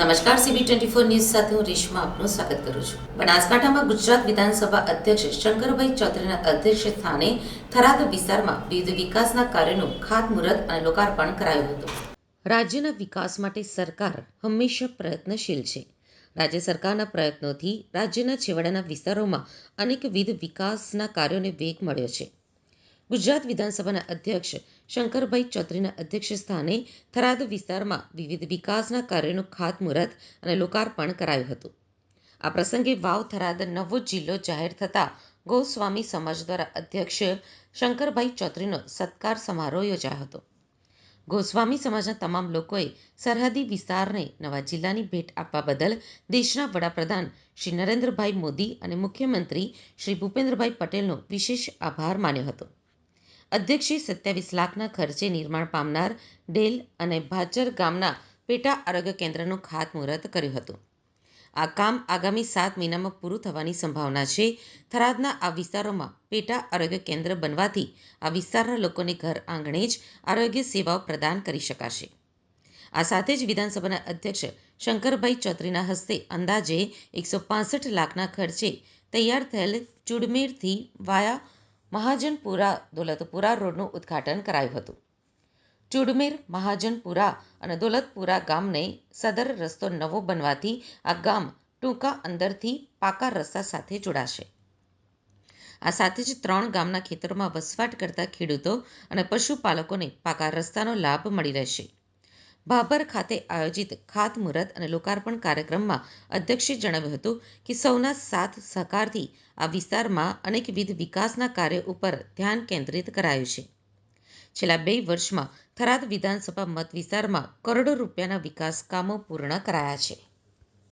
નમસ્કાર CB twenty four news સાથે હું રેશમા આપનું સ્વાગત કરું છું. બનાસકાંઠામાં ગુજરાત વિધાનસભા અધ્યક્ષ શંકરભાઈ ચૌધરીના અધ્યક્ષ સ્થાને થરાદ વિસ્તારમાં વિવિધ વિકાસના કાર્યોનું ખાતમુહૂર્ત અને લોકાર્પણ કરાયું હતું. રાજ્યના વિકાસ માટે સરકાર હંમેશા પ્રયત્નશીલ છે. રાજ્ય સરકારના પ્રયત્નોથી રાજ્યના છેવાડાના વિસ્તારોમાં અનેકવિધ વિકાસના કાર્યોને વેગ મળ્યો છે. ગુજરાત વિધાનસભાના અધ્યક્ષ શંકરભાઈ ચૌધરીના અધ્યક્ષ સ્થાને થરાદ વિસ્તારમાં વિવિધ વિકાસના કાર્યોનું ખાતમુહૂર્ત અને લોકાર્પણ કરાયું હતું. આ પ્રસંગે વાવ થરાદ નવો જિલ્લો જાહેર થતાં ગોસ્વામી સમાજ દ્વારા અધ્યક્ષ શંકરભાઈ ચૌધરીનો સત્કાર સમારોહ યોજાયો હતો. ગોસ્વામી સમાજના તમામ લોકોએ સરહદી વિસ્તારને નવા જિલ્લાની ભેટ આપવા બદલ દેશના વડાપ્રધાન શ્રી નરેન્દ્રભાઈ મોદી અને મુખ્યમંત્રી શ્રી ભૂપેન્દ્રભાઈ પટેલનો વિશેષ આભાર માન્યો હતો. અધ્યક્ષે સત્યાવીસ લાખના ખર્ચે નિર્માણ પામનાર ડેલ અને ભાચર ગામના પેટા આરોગ્ય કેન્દ્રનું ખાતમુહૂર્ત કર્યું હતું. આ કામ આગામી સાત મહિનામાં પૂરું થવાની સંભાવના છે. થરાદના આ વિસ્તારોમાં પેટા આરોગ્ય કેન્દ્ર બનવાથી આ વિસ્તારના લોકોને ઘર આંગણે જ આરોગ્ય સેવાઓ પ્રદાન કરી શકાશે. આ સાથે જ વિધાનસભાના અધ્યક્ષ શંકરભાઈ ચૌધરીના હસ્તે અંદાજે એકસો લાખના ખર્ચે તૈયાર થયેલ ચુડમેરથી વાયા મહાજનપુરા દોલતપુરા રોડનું ઉદ્ઘાટન કરાયું હતું. ચુડમેર, મહાજનપુરા અને દોલતપુરા ગામને સદર રસ્તો નવો બનવાથી આ ગામ ટૂંકા અંદરથી પાકા રસ્તા સાથે જોડાશે. આ સાથે જ ત્રણ ગામના ખેતરોમાં વસવાટ કરતા ખેડૂતો અને પશુપાલકોને પાકા રસ્તાનો લાભ મળી રહેશે. ભાભર ખાતે આયોજિત ખાતમુહૂર્ત અને લોકાર્પણ કાર્યક્રમમાં અધ્યક્ષે જણાવ્યું હતું કે સૌના સાથ સહકારથી આ વિસ્તારમાં અનેકવિધ વિકાસના કાર્યો ઉપર ધ્યાન કેન્દ્રિત કરાયું છે. છેલ્લા બે વર્ષમાં થરાદ વિધાનસભા મત વિસ્તારમાં કરોડો રૂપિયાના વિકાસ કામો પૂર્ણ કરાયા છે.